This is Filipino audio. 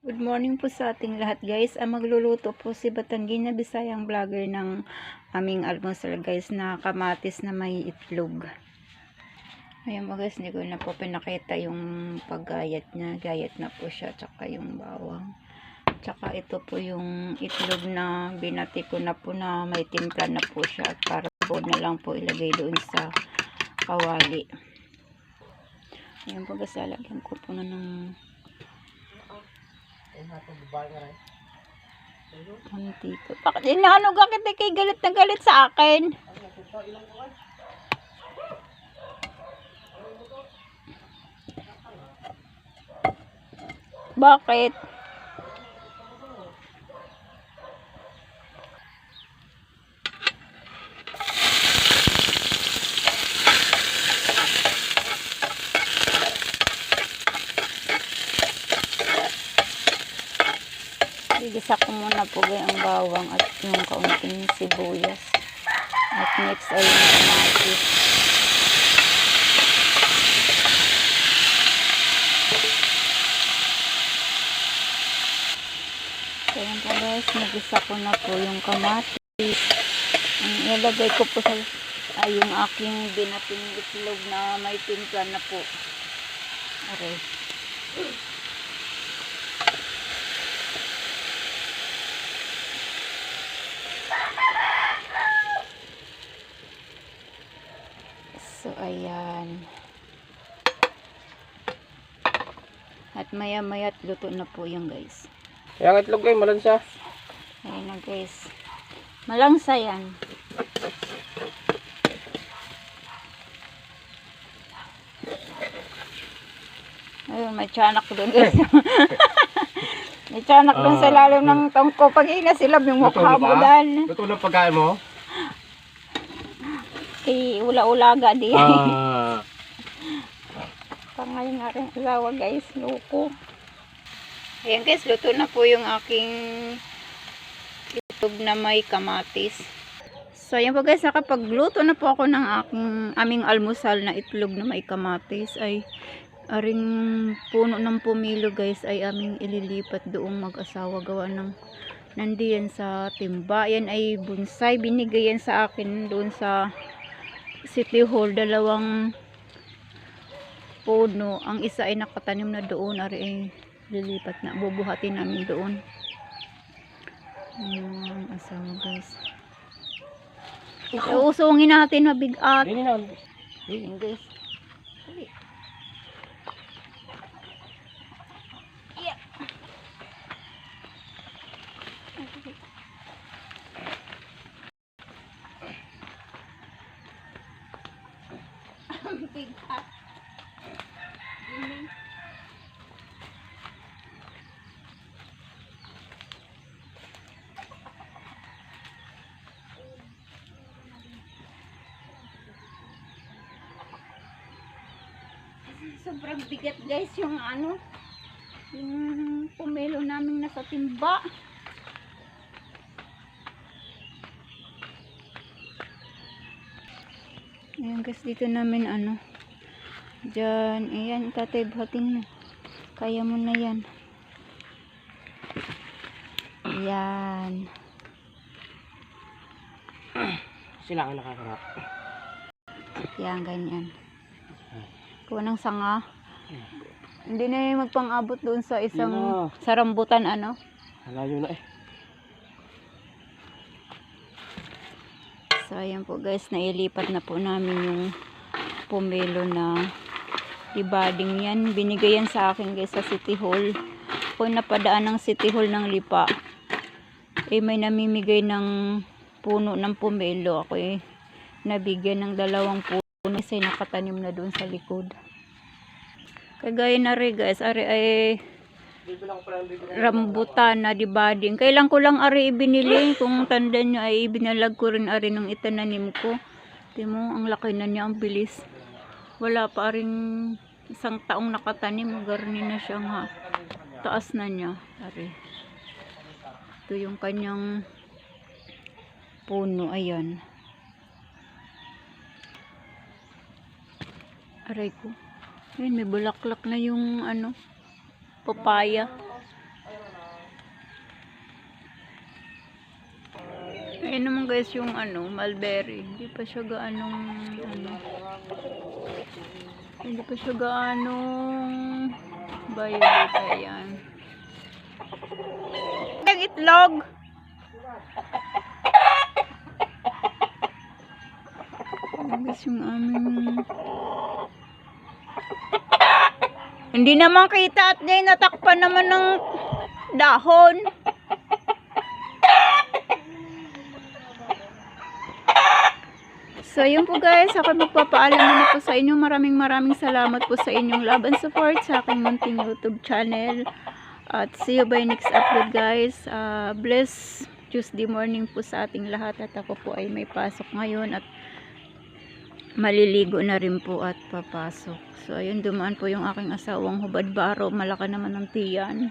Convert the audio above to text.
Good morning po sa ating lahat guys. Ang magluluto po si Batanggina Bisayang vlogger ng aming almusal guys na kamatis na may itlog. Ayan po guys, hindi ko na po pinakita yung paggayat niya. Gayat na po siya, tsaka yung bawang. Tsaka ito po yung itlog na binati ko na po na may timpla na po siya. Para po na lang po ilagay doon sa kawali. Ayan po guys, lalagyan ko po na ng Antiko. Bakit inaano ka kita kay galit na galit sa akin? Bakit? Igisa ko muna po ang bawang at yung kaunting sibuyas. At next ay yung kamatis. So yun po guys, nagisa ko na po yung kamatis. Ang ilagay ko po sa ay yung aking binating itlog na may timpla na po. Okay. So, ayan. At maya-maya luto na po yung guys. Yang itlog ay malansa. Ayan na guys. Malangsa yan. Ayun, may tiyanak doon guys. may tiyanak doon sa Ah. lalim ng tongko. Pag inasilab yung mukha mo dan. Luto na pagkain mo? Kay ula-ulaga di. Ah. Pangay nga rin asawa guys, loko. Ayan guys, luto na po yung aking itlog na may kamatis. So ayan po guys, nakapagluto na po ako ng aking aming almusal na itlog na may kamatis ay aring puno ng pumilo guys ay aming ililipat doong mag-asawa gawa ng nandiyan sa timba. Yan ay bonsai, binigay yan sa akin doon sa City Hall, dalawang puno. Ang isa ay nakatanim na doon. Ari ay lilipat na. Bubuhatin namin doon. Ang asawa guys. Iusungin natin mabigat. Hindi na. Ayan guys. Yeah. Bigat. Sobrang bigat guys yung ano yung pumelo namin nasa timba. Ayan guys dito namin ano dyan. Ayan tatay buhatin mo. Kaya mo na yan. Ayan. Sila ang nakakarap. yan ganyan kuha ng sanga hindi na yung magpang-abot doon sa isang na. sa rambutan ano Halayo na eh. So, ayan po guys, nailipat na po namin yung pumelo na dibading yan. Binigay yan sa akin guys sa City Hall. Ako yung napadaan ng City Hall ng Lipa. Eh, may namimigay ng puno ng pumelo. Ako eh, nabigyan ng dalawang puno. Ay nakatanim na doon sa likod. Kagaya na rin guys, ari ay rambutan na dibading. Kailan ko lang ari ibinili. Kung tanda nyo ay ibinalag ko rin ari nung itananim ko. Di mo, ang laki na niya, ang bilis. Wala pa rin isang taong nakatanim. Garni na siya nga. Taas na niya. Ari. Ito yung kanyang puno. Ayan. Aray ko. Ayun, may bulaklak na yung ano, papaya. Ayun naman guys yung ano, mulberry. Hindi pa siya gaanong ano. Hindi pa siya gaanong violet. Ayan. Ang itlog! Ang guys yung aming hindi naman kita at ngayon natakpan naman ng dahon. So, yun po guys. Ako magpapaalam na po sa inyo. Maraming maraming salamat po sa inyong love and support sa aking munting YouTube channel. At see you by next upload guys. Uh, bless Tuesday morning po sa ating lahat. At ako po ay may pasok ngayon. At maliligo na rin po at papasok. So, ayun, dumaan po yung aking asawang hubad baro. Malaka naman ng tiyan.